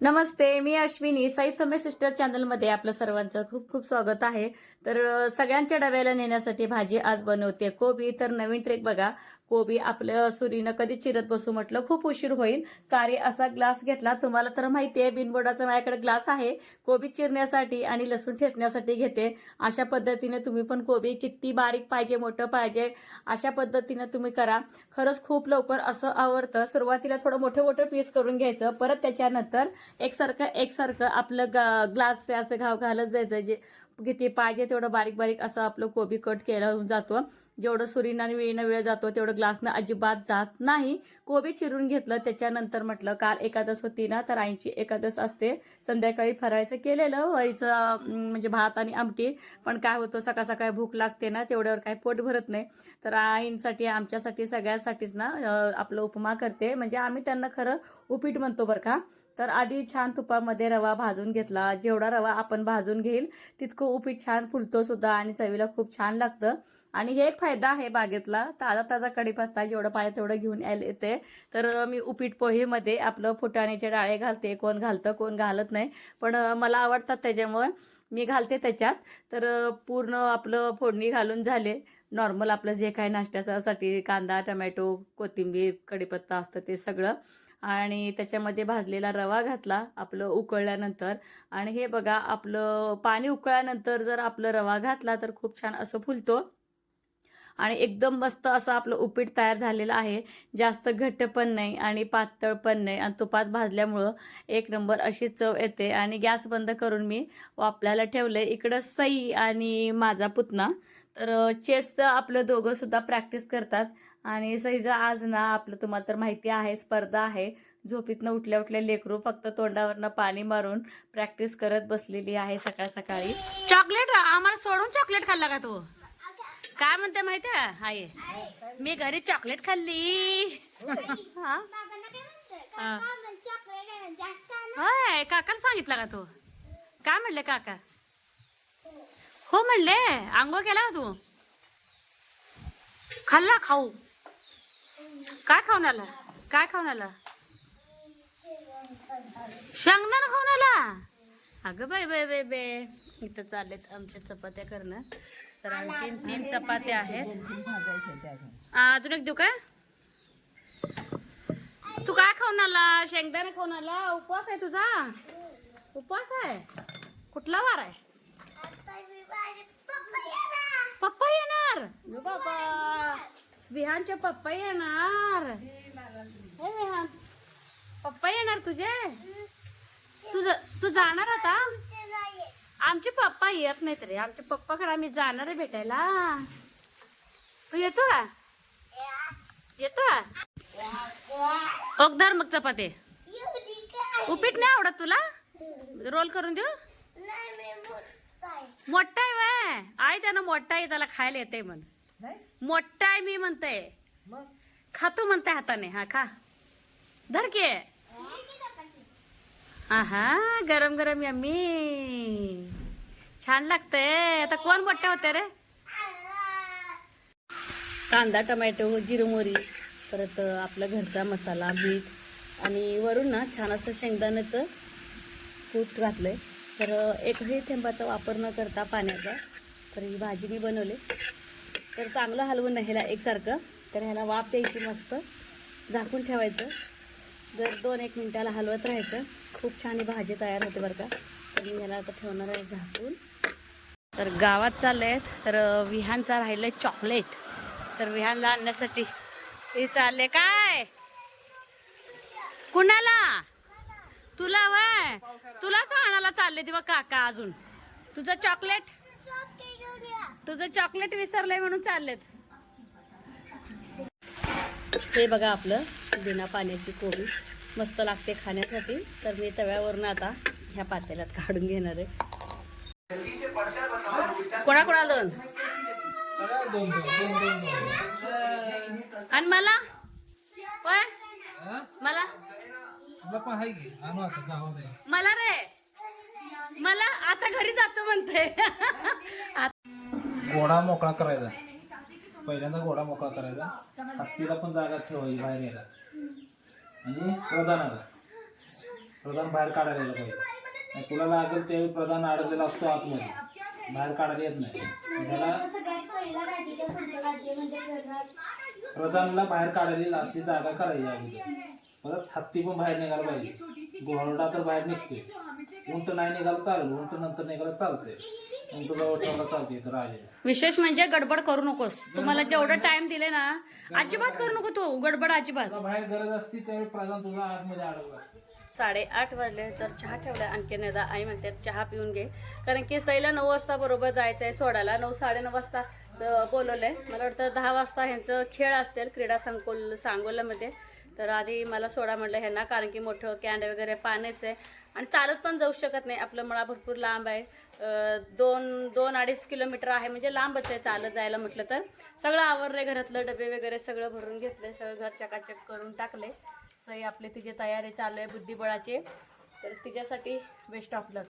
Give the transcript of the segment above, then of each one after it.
नमस्ते मी अश्विनी. साई समय सिस्टर चॅनलमध्ये आपलं सर्वांचं खूप खूप स्वागत आहे. तर सगळ्यांच्या डब्याला नेण्यासाठी भाजी आज बनवते कोबी. तर नवीन ट्रेक बघा. कोबी आपल्या सुरीनं कधी चिरत बसू म्हटलं खूप उशीर होईल. कार्य असा ग्लास घेतला तुम्हाला तर माहिती आहे बिनबोडाचा माझ्याकडे ग्लास आहे. कोबी चिरण्यासाठी आणि लसूण ठेचण्यासाठी घेते. अशा पद्धतीने तुम्ही पण कोबी किती बारीक पाहिजे मोठं पाहिजे अशा पद्धतीने तुम्ही करा. खरंच खूप लवकर असं आवडतं. सुरुवातीला थोडं मोठं मोठं पीस करून घ्यायचं. परत त्याच्यानंतर एकसारखं एकसारखं आपलं ग ग्लास असं घाव घालत जायचं जे किती पाहिजे तेवढं बारीक बारीक असं आपलं कोबी कट केला जातो. जेवढं सुरीनं आणि वेळीनं वेळ जातो तेवढं ग्लासनं अजिबात जात नाही. कोबी चिरून घेतलं त्याच्यानंतर म्हटलं काल एकादस होती ना तर आईची एकादश असते. संध्याकाळी फरायचं केलेलं वरीचं म्हणजे भात आणि आमटी. पण काय होतं सकाळ सकाळी भूक लागते ना तेवढ्यावर काय पोट भरत नाही. तर आईंसाठी आमच्यासाठी सगळ्यांसाठीच ना आपलं उपमा करते. म्हणजे आम्ही त्यांना खरं उपीट म्हणतो बरं का. तर आधी छान तुपामध्ये रवा भाजून घेतला. जेवढा रवा आपण भाजून घेईल तितकं उपीट छान फुलतो सुद्धा आणि चवीला खूप छान लागतं. आणि हे एक फायदा आहे बागेतला. ताजा ताजा कढीपत्ता जेवढं पाहिजे तेवढं घेऊन यायला येते. तर मी उपीट पोहेमध्ये आपलं फुटाण्याचे डाळे घालते. कोण घालतं कोण घालत नाही. पण मला आवडतात त्याच्यामुळे मी घालते त्याच्यात. तर पूर्ण आपलं फोडणी घालून झाले. नॉर्मल आपलं जे काही नाश्त्यासाठी कांदा टमॅटो कोथिंबीर कढीपत्ता असतं ते सगळं. आणि त्याच्यामध्ये भाजलेला रवा घातला आपलं उकळल्यानंतर. आणि हे बघा आपलं पाणी उकळल्यानंतर जर आपलं रवा घातला तर खूप छान असं फुलतो. आणि एकदम मस्त असं आपलं उपीट तयार झालेलं आहे. जास्त घट्ट पण नाही आणि पातळ पण नाही. आणि तुपात भाजल्यामुळं एक नंबर अशी चव येते. आणि गॅस बंद करून मी वापरायला ठेवले इकडं सई आणि माझा पुतना. तर चेसचं आपलं दोघंसुद्धा प्रॅक्टिस करतात. आणि सैजा आज ना आपलं तुम्हाला तर माहिती आहे स्पर्धा आहे. झोपीतनं उठल्या उठल्या लेकरू फक्त तोंडावरनं पाणी मारून प्रॅक्टिस करत बसलेली आहे सकाळ सकाळी. चॉकलेट आम्हाला सोडून चॉकलेट खाल्ला का तू? काय म्हणते माहिती आहे? मी घरी चॉकलेट खाल्ली. हा? होय काकाला सांगितलं का तू? काय म्हणले काका? हो म्हणले आंघोळ केला का तू? खाल्ला खाऊ. काय खाऊन आला? काय खाऊन आला? शेंगदाणा खाऊन आला? अगं बाय बाय बाय बाय इथं चाललेत आमच्या चपात्या करणं. तर आणखीन तीन चपात्या आहेत. अजून एक देऊ काय तू काय खाऊन आला? शेंगदाणा खाऊन आला? उपवास आहे तुझा? उपवास आहे? कुठला वार आहे? पप्पा येणार. ग बाबा. विहानचे पप्पा येणार. हे विहान पप्पा येणार तुझे? तुझ तू जाणार आता? आमचे पप्पा येत नाहीत रे. आमचे पप्पा खरं आम्ही जाणार आहे भेटायला. तू येतो का? येतो का? ओगदार मग चपाती. उपीट नाही आवडत तुला? रोल करून देऊ? मोठा आहे. वय. आई त्यानं मोठा आहे त्याला खायला येते म्हण. मोठा आहे मी म्हणते खातो म्हणते हाताने. हा खा. धर के. हा गरम गरम यम्मी. छान लागतंय. आता कोण मोठे होते रे? कांदा टमॅटो जिरं मोरी परत आपला घरचा मसाला मीठ आणि वरून ना छान असं शेंगदाण्याचं कूट घातलंय. तर एकही थेंबाचा वापर न करता पाण्याचा. तर ही भाजी मी बनवली. तर चांगलं हलवून ह्याला एकसारखं. तर ह्याला वाफ द्यायची मस्त. झाकून ठेवायचं. जर दोन एक मिनटाला हलवत राहायचं. खूप छान भाजी तयार होते बरं का. तर मी ह्याला आता ठेवणार आहे झाकून. तर गावात चालले तर विहानचा राहिलं चॉकलेट. तर विहानला आणण्यासाठी ते चालले काय? कुणाला? तुला वय? तुलाच आणायला चालले ते बघ काका अजून. तुझं चॉकलेट? तुझं चॉकलेट विसरलंय म्हणून चाललेत. हे बघा आपलं बिना पाण्याची कोबी. मस्त लागते खाण्यासाठी. तर मी तव्यावरून आता ह्या पातेल्यात काढून घेणार आहे. कोणाकोणाल दोन? आणि मला? होय? मला? मला रे. मला आता घरी जातो म्हणते घोडा मोकळा करायचा. पहिल्यांदा घोडा मोकळा करायचा. हत्तीला पण जागा ठेवायची बाहेर यायला. आणि प्रधानाला. प्रधान बाहेर काढायला यायला पाहिजे. तुला लागेल त्यावेळी प्रधान अडकलेला असतो आतमध्ये. बाहेर काढायला येत नाही. त्याला प्रधानला बाहेर काढायला अशी जागा करायची अगोदर परत हत्ती पण बाहेर निघायला पाहिजे. घोरडा तर बाहेर निघते उंट नाही निघाला चालेल उंट नंतर निघाला चालते उंट जवळ विशेष म्हणजे गडबड करू नकोस. तुम्हाला जेवढं टाइम दिले ना अजिबात करू नको तू गडबड अजिबात. तुला बाहेर गरज असती त्यावेळी प्रधान तुझा आतमध्ये अडकला साडेआठ वाजले तर चहा ठेवला. आणखी एकदा आई म्हणतात चहा पिऊन घे. कारण की सईला नऊ वाजता बरोबर जायचं आहे सोडायला. नऊ साडेनऊ वाजता बोलवलंय. मला वाटतं दहा वाजता ह्यांचं खेळ असतील क्रीडा संकुल सांगोल्यामध्ये तर आधी मला सोडा म्हटलं ह्यांना कारण की मोठं कॅन्ड वगैरे पाण्याचं आहे. आणि चालत पण जाऊ शकत नाही. आपलं मळा भरपूर लांब आहे. दोन दोन अडीच किलोमीटर आहे. म्हणजे लांबच आहे चालत जायला म्हटलं तर. सगळं आवरलंय घरातलं डबे वगैरे सगळं भरून घेतलं सगळं घर चकाचक करून टाकले सई आपली तिची तयारी चालू आहे बुद्धिबळाची. तर तिच्यासाठी बेस्ट ऑफ लक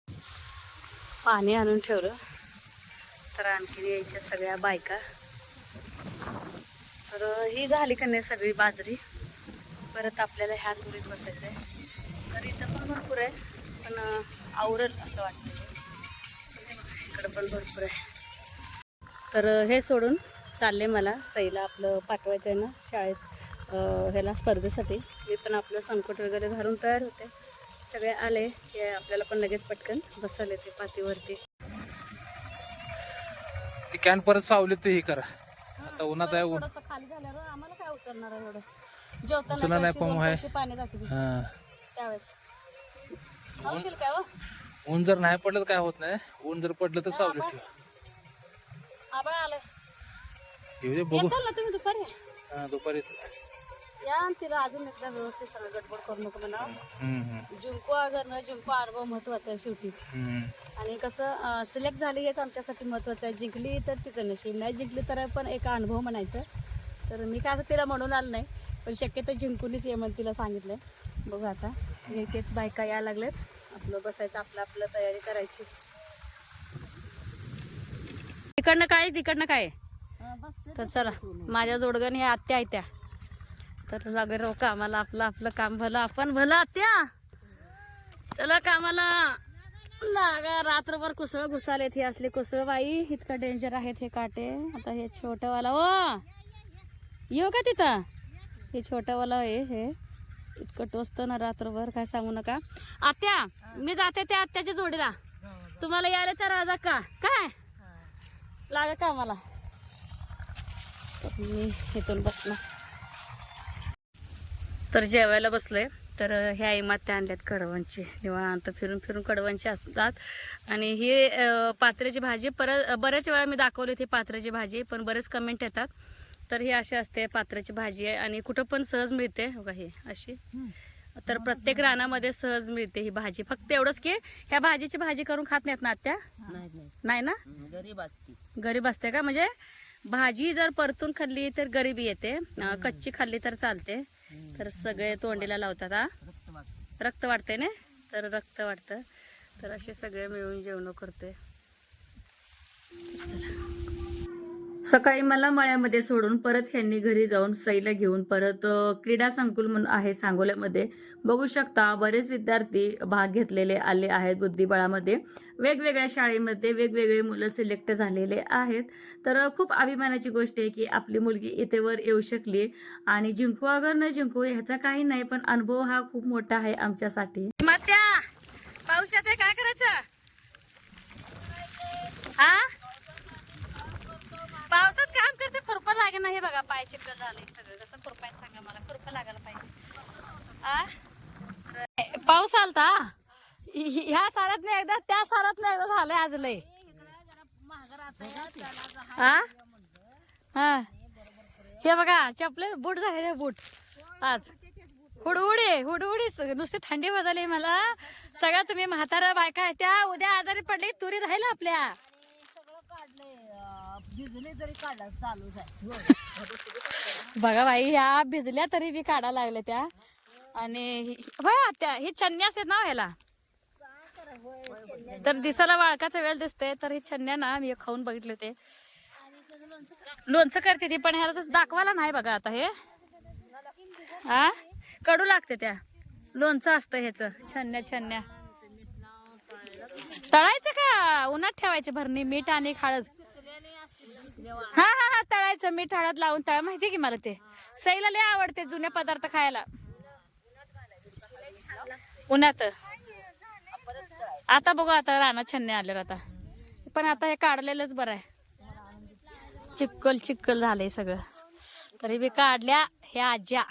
पाणी आणून ठेवलं. तर आणखी यायच्या सगळ्या बायका. तर ही झाली का नाही सगळी बाजरी? परत आपल्याला ह्या तुरीत बसायचं आहे तर इथं पण भरपूर आहे पण आवरल असं वाटतं इकडं पण भरपूर आहे. तर हे सोडून चालले मला सईला आपलं पाठवायचं आहे ना शाळेत ह्याला स्पर्धेसाठी. मी पण आपलं संकट वगैरे घालून तयार होते सगळे आले की आपल्याला पण लगेच पटकन बसवले ते पातीवरती. कॅन परत सावली ते हे करा आता उन्हात आहे खाली झाल्यावर आम्हाला काय उतरणार आहे एवढं? जेवताना उतरणार नाही, दोन आहे. पाणी हा. त्यावेळेस. काय हो? ऊन जर नाही पडलं तर काय होत नाही. ऊन जर पडलं तर सावली ठेव. आबाळ आलंय येऊ दे बघू. येताल ना तुम्ही दुपारी? हा, दुपारी या आणि तिला अजून एकदा व्यवस्थित सगळं गडबड करू नको म्हणा. हम्म, हम्म, अनुभव महत्त्वाचा आहे शेवटी. हम्म. आणि कसं सिलेक्ट झाली हेच आमच्यासाठी महत्वाचं आहे. जिंकली तर तिचं नशीब. नाही जिंकली तर पण एक अनुभव म्हणायचं. तर मी काय असं तिला म्हणून आलं नाही. पण शक्यतो जिंकूनच ये म्हणून तिला सांगितलंय. बघू आता. एक एक बायका यायला लागलेत आपलं बसायचं आपलं आपलं तयारी करायची. तिकडनं काय तिकडनं काय? तर चला माझ्या जोडगण हे आत्या आहेत त्या. तर लागे रो कामाला आपलं आपलं काम भलं आपण भलं आत्या. चला कामाला. लागा रात्रभर कुसळ घुसालेत हे असले कुसळ बाई. इतका डेंजर आहेत हे काटे. आता हे छोटंवाला ओ. येऊ का तिथं? हे छोटंवाला आहे हे. इतकं टोचतं ना रात्रभर काय सांगू नका. आत्या मी जाते त्या आत्याच्या जोडीला. तुम्हाला यायला तर राजा का? काय? लागा का मला मी इथून बसलो तर जेवायला बसलोय. तर ह्या इमात्या आणल्यात कडवांची. निवांत फिरून फिरून कडवांची असतात. आणि ही पात्र्याची भाजी परत बऱ्याच वेळा मी दाखवली होती पात्र्याची भाजी पण बरेच कमेंट येतात. तर ही अशी असते पात्र्याची भाजी आहे आणि कुठं पण सहज मिळते. हो का ही अशी. तर प्रत्येक रानामध्ये सहज मिळते ही भाजी. फक्त एवढंच की ह्या भाजीची भाजी करून खात नाहीत ना आत्या? नाही नाही. नाही ना? गरीब असते. गरीब असते का? म्हणजे भाजी जर परतून खाल्ली तर गरिबी येते. कच्ची खाल्ली तर चालते. तर सगळे तोंडीला लावतात हा. रक्त वाटते रक्त वाढते ना? तर रक्त वाढतं. तर असे सगळे मिळून जेवण करते. सकाळी मला मळ्यामध्ये सोडून परत ह्यांनी घरी जाऊन सईला घेऊन परत क्रीडा संकुल म्हणून आहे सांगोल्यामध्ये. बघू शकता बरेच विद्यार्थी भाग घेतलेले आले आहेत बुद्धिबळामध्ये. वेगवेगळ्या शाळेमध्ये वेगवेगळे मुलं सिलेक्ट झालेले आहेत. तर खूप अभिमानाची गोष्ट आहे की आपली मुलगी इथे वर येऊ शकली. आणि जिंकू अगर न जिंकू ह्याचा काही नाही पण अनुभव हा खूप मोठा आहे आमच्यासाठी. पाऊस येते काय करायचं? हा पावसात काम करते खुरपा लागे ना हे बघा पाय चिकल झालंय सगळं. कसं खुरपाय सांगा मला खुरपा लागायला पाहिजे. पाऊस आलता? ह्या सारात नाही एकदा त्या सारात नाही एकदा झालंय आज लय. हा हा. हे बघा चपले बूट झाले बूट. आज. हुडहुडी हुडहुडी नुसती थंडी बदलली मला. सगळ्या तुम्ही म्हातारा बायका आहे त्या उद्या आजारी पडली तुरी राहिलं आपल्या. भिजले तरी चालूच आहे बघा बाई ह्या भिजल्या तरी बी काढा लागल्या त्या. आणि होय त्या ही छन्नी असतात ना ह्याला. तर दिसायला वाळकाचा वेळ दिसते तर ही छन्न्या ना मी खाऊन बघितले होते लोणचं करते ती पण ह्याला तसं दाखवायला नाही बघा आता हे. हा कडू लागते त्या. लोणचं असतं ह्याचं छन्या छन्या तळायचं का? उन्हात ठेवायचे भरणी मीठ आणि हळद. हा हा हा तळायचं. मीठ हळद लावून तळ. माहिती की मला ते? सईला लय आवडते जुने पदार्थ खायला. उन्हात. आता बघू आता रानात छन्ने आले आता. पण आता हे काढलेलंच बरं आहे. चिक्कल चिक्कल झालंय सगळं. तरी बी काढल्या ह्या आज्या.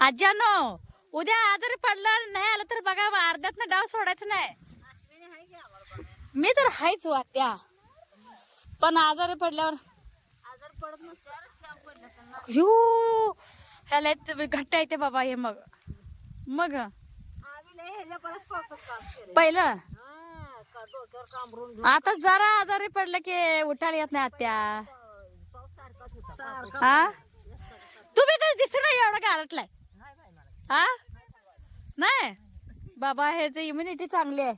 आज्या नो उद्या आजारी पडलं नाही आलं तर बघा अर्ध्यात डाव सोडायचं नाही. मी तर हायच वाट्या. पण आजारी पडल्यावर? ह्यो ह्याला इथं घट्ट येते बाबा हे मग. मग? पहिलं? आता जरा आजारी पडलं की उठायला येत नाही आत्या. हा? तुम्ही तर दिसत नाही एवढं गारटलाय. हा? नाही? बाबा ह्याच इम्युनिटी चांगली आहे.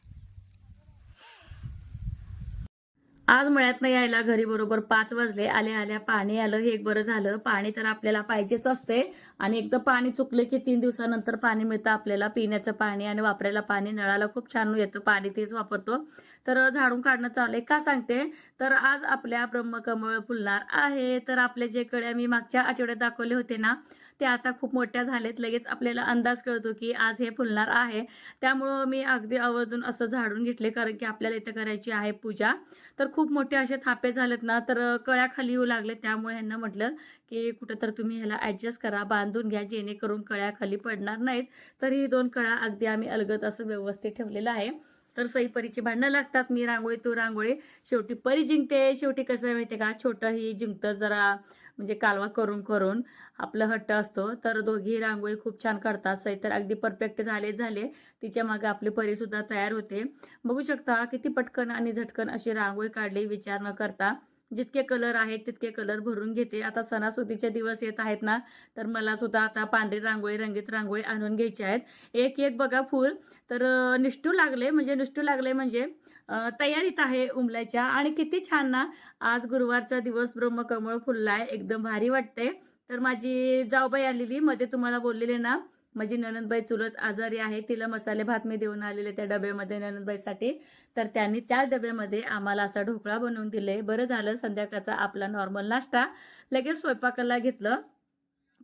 आज मळ्यात यायला घरी बरोबर पाच वाजले. आल्या आल्या पाणी आलं. हे एक बरं झालं. पाणी तर आपल्याला पाहिजेच असते. आणि एकदा पाणी चुकलं की तीन दिवसानंतर पाणी मिळतं आपल्याला. पिण्याचं पाणी आणि वापरायला पाणी नळाला खूप छान येतं. पाणी तेच वापरतो. तर झाडून काढणं चालू आहे का सांगते? तर आज आपल्या ब्रह्मकमळ फुलणार आहे. तर आपले जे कळ्या मी मागच्या आठवड्यात दाखवले होते ना ते आता खूप मोठ्या झालेत. लगेच आपल्याला अंदाज कळतो की आज हे फुलणार आहे. त्यामुळं मी अगदी आवर्जून असं झाडून घेतले कारण की आपल्याला इथं करायची आहे पूजा. तर खूप मोठे असे थापे झालेत ना तर कळ्या खाली येऊ लागले त्यामुळे ह्यांना म्हटलं की कुठं तर तुम्ही ह्याला ॲडजस्ट करा बांधून घ्या जेणेकरून कळ्या खाली पडणार नाहीत. तर ही दोन कळ्या अगदी आम्ही अलगत असं व्यवस्थित ठेवलेलं आहे. तर सई परीची भांडणं लागतात मी रांगोळी तू रांगोळी. शेवटी परी जिंकते. शेवटी कसं आहे का? छोटं ही जिंकतं जरा म्हणजे कालवा करून करून आपलं हट्ट असतो. तर दोघी रांगोळी खूप छान काढतात. सई तर अगदी परफेक्ट झाले झाले. तिच्यामागे आपली परी सुद्धा तयार होते. बघू शकता किती पटकन आणि झटकन अशी रांगोळी काढली विचार न करता. जितके कलर आहेत तितके कलर भरून घेते. आता सणासुदीचे दिवस येत आहेत ना तर मला सुद्धा आता पांढरी रांगोळी रंगीत रांगोळी आणून घ्यायची आहेत. एक एक बघा फूल. तर निष्ठू लागले म्हणजे निष्ठू लागले म्हणजे तयारीत आहे उमलायच्या. आणि किती छान ना आज गुरुवारचा दिवस ब्रह्मकमळ फुललाय एकदम भारी वाटते तर माझी जाऊबाई आलेली मध्ये तुम्हाला बोललेले ना माझी ननंदबाई चुलत आजारी आहे तिला मसाले भात मी देऊन आलेले त्या डब्यामध्ये ननंदबाईसाठी. तर त्यांनी त्या डब्यामध्ये आम्हाला असा ढोकळा बनवून दिले. बरं झालं संध्याकाळचा आपला नॉर्मल नाश्ता. लगेच स्वयंपाकाला घेतलं.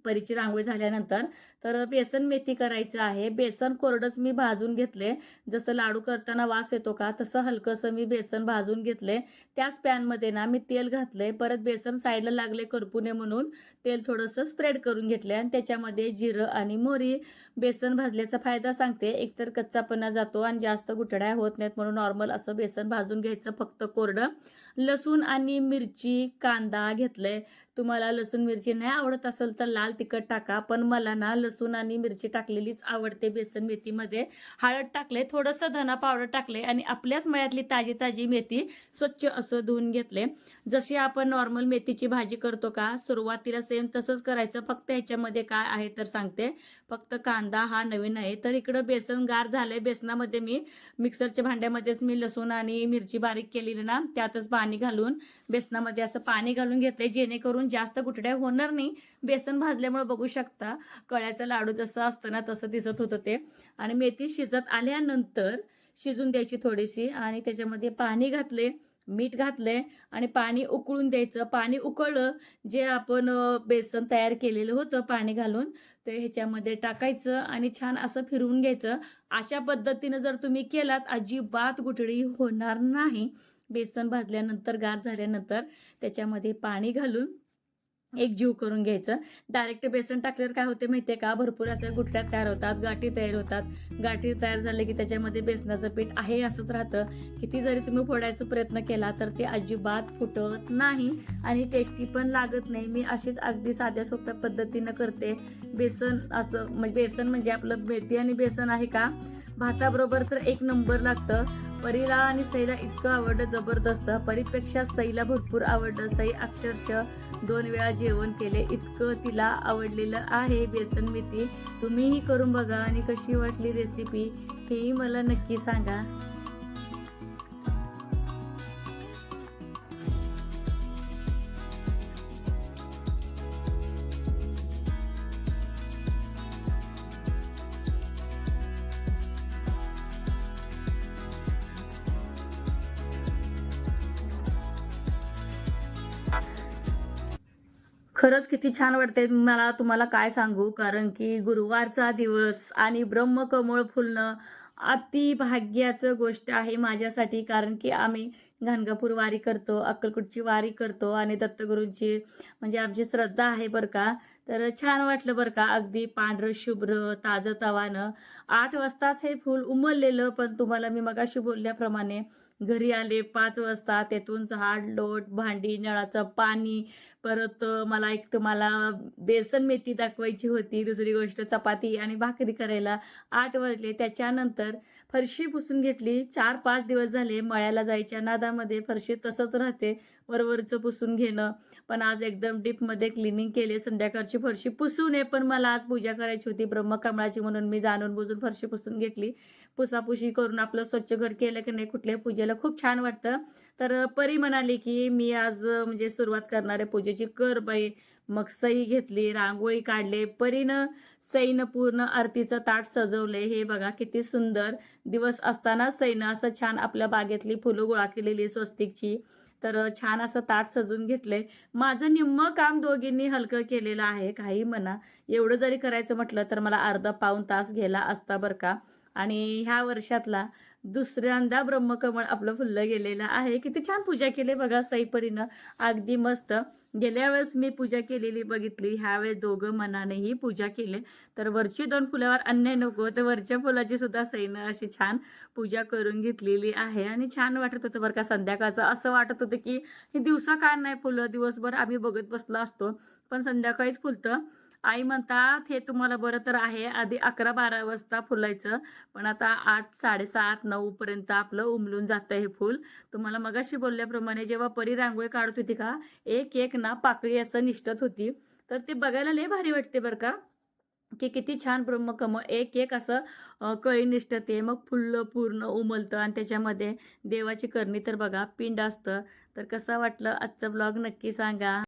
परीची रांगोळी झाल्यानंतर तर बेसन मेथी करायचं आहे. बेसन कोरडंच मी भाजून घेतले. जसं लाडू करताना वास येतो का तसं हलकंसं मी बेसन भाजून घेतले. त्याच पॅनमध्ये ना मी तेल घातले परत बेसन साईडला लागले करपुने म्हणून तेल थोडंसं स्प्रेड करून घेतले आणि त्याच्यामध्ये जिरं आणि मोहरी बेसन भाजल्याचा फायदा सांगते. एकतर कच्चापणा जातो आणि जास्त गुठड्या होत नाहीत म्हणून नॉर्मल असं बेसन भाजून घ्यायचं फक्त कोरडं. लसूण आणि मिरची कांदा घेतलंय. तुम्हाला लसूण मिरची नाही आवडत असेल तर लाल तिखट टाका पण मला ना लसूण आणि मिरची टाकलेलीच आवडते बेसन मेथीमध्ये. हळद टाकले थोडंसं धना पावडर टाकले आणि आपल्याच मळ्यातली ताजी ताजी मेथी स्वच्छ असं धुवून घेतले जशी आपण नॉर्मल मेथीची भाजी करतो का सुरुवातीला सेम तसंच करायचं फक्त ह्याच्यामध्ये काय आहे तर सांगते. फक्त कांदा हा नवीन आहे. तर इकडं बेसन गार झालंय. बेसनामध्ये मी मिक्सरच्या भांड्यामध्येच मी लसूण आणि मिरची बारीक केलेली ना त्यातच पाणी घालून बेसनामध्ये असं पाणी घालून घेतलंय. जेणेकरून जास्त गुठड्या होणार नाही. बेसन भाजल्यामुळे बघू शकता कळ्याचं लाडू जसं असतं ना तसं दिसत होतं ते. आणि मेथी शिजत आल्यानंतर शिजून द्यायची थोडीशी आणि त्याच्यामध्ये पाणी घातले मीठ घातले आणि पाणी उकळून द्यायचं. पाणी उकळलं जे आपण बेसन तयार केलेलं होतं पाणी घालून ते ह्याच्यामध्ये टाकायचं आणि छान असं फिरवून घ्यायचं. अशा पद्धतीनं जर तुम्ही केलात अजिबात गुठळी होणार नाही. बेसन भाजल्यानंतर गार झाल्यानंतर त्याच्यामध्ये पाणी घालून एक जीव करून घ्यायचं. डायरेक्ट बेसन टाकल्यावर काय होते माहितीये का? भरपूर अशा गुठल्या तयार होतात गाठी तयार होतात. गाठी तयार झाले की त्याच्यामध्ये बेसनाचं पीठ आहे असंच राहतं. किती जरी तुम्ही फोडायचा प्रयत्न केला तर ते अजिबात फुटत नाही आणि टेस्टी पण लागत नाही. मी अशीच अगदी साध्या सोप्या पद्धतीनं करते. बेसन असं म्हणजे बेसन म्हणजे आपलं मेथी आणि बेसन आहे का? भाताबरोबर तर एक नंबर लागतं. परीला आणि सईला इतकं आवडलं जबरदस्त. परीपेक्षा सईला भरपूर आवडलं. सई अक्षरशः दोन वेळा जेवण केले. इतकं तिला आवडलेलं आहे बेसन मेथी. तुम्हीही करून बघा आणि कशी वाटली रेसिपी हेही मला नक्की सांगा. खरंच किती छान वाटते मला तुम्हाला काय सांगू? कारण की गुरुवारचा दिवस आणि ब्रह्मकमळ फुलणं अति भाग्याचं गोष्ट आहे माझ्यासाठी. कारण की आम्ही घाणगापूर वारी करतो अक्कलकुटची वारी करतो आणि दत्तगुरूंची म्हणजे आमची श्रद्धा आहे बरं का. तर छान वाटलं बरं का. अगदी पांढरं शुभ्र ताजं तवानं आठ वाजताच हे फूल उमललेलं. पण तुम्हाला मी मगाशी बोलल्याप्रमाणे घरी आले पाच वाजता. तेथून झाड लोट भांडी नळाचं पाणी परत मला एक तुम्हाला बेसन मेथी दाखवायची होती दुसरी गोष्ट चपाती आणि भाकरी करायला आठ वाजले. त्याच्यानंतर फरशी पुसून घेतली. चार पाच दिवस झाले मळ्याला जायच्या नादामध्ये फरशी तसंच राहते वरवरचं पुसून घेणं. पण आज एकदम डीपमध्ये क्लिनिंग केले. संध्याकाळची फरशी पुसू नये पण मला आज पूजा करायची होती. ब्रह्मकमळाची म्हणून मी जाणून बुजून फरशी पुसून घेतली. पुसापुशी करून आपलं स्वच्छ घर केलं की नाही कुठल्याही पूजेला खूप छान वाटतं. तर परी म्हणाली की मी आज म्हणजे सुरुवात करणार आहे पूजेची कर बाई. मग सई घेतली रांगोळी काढले. परीनं सईनं पूर्ण आरतीचं ताट सजवलंय हे बघा किती सुंदर दिवस असताना सईनं असं छान आपल्या बागेतली फुलं गोळा केलेली स्वस्तिकची. तर छान असं ताट सजून घेतलंय माझं निम्म काम दोघींनी हलकं केलेलं आहे. काही म्हणा. एवढं जरी करायचं म्हटलं तर मला अर्धा पाऊन तास घ्यायला असता बरं का. आणि ह्या वर्षातला दुसऱ्यांदा ब्रह्मकमळ आपलं फुललं गेलेलं आहे. किती छान पूजा केली बघा साईपरीनं. अगदी मस्त. गेल्या वेळेस मी पूजा केलेली बघितली. ह्यावेळेस दोघं मनानेही पूजा केली. तर वरची दोन फुलावर अन्य नको. तर वरच्या फुलाची सुद्धा सईनं अशी छान पूजा करून घेतलेली आहे. आणि छान वाटत होतं बरं का संध्याकाळचं. असं वाटत होतं की ही दिवसा काय नाही फुलं? दिवसभर आम्ही बघत बसलो असतो. पण संध्याकाळीच फुलतं. आई म्हणतात हे तुम्हाला बरं तर आहे आधी अकरा बारा वाजता फुलायचं पण आता आठ साडेसात नऊ पर्यंत आपलं उमलून जातं हे फुल. तुम्हाला मगाशी बोलल्याप्रमाणे जेव्हा परी रांगोळी काढत होती का एक एक ना पाकळी असं निष्ठत होती. तर ते बघायला लय भारी वाटते बरं का की किती छान ब्रह्मकम एक एक असं कळी निष्ठते. मग फुललं पूर्ण उमलतं आणि त्याच्यामध्ये देवाची करणी तर बघा पिंड असतं. तर कसा वाटलं आजचा ब्लॉग नक्की सांगा.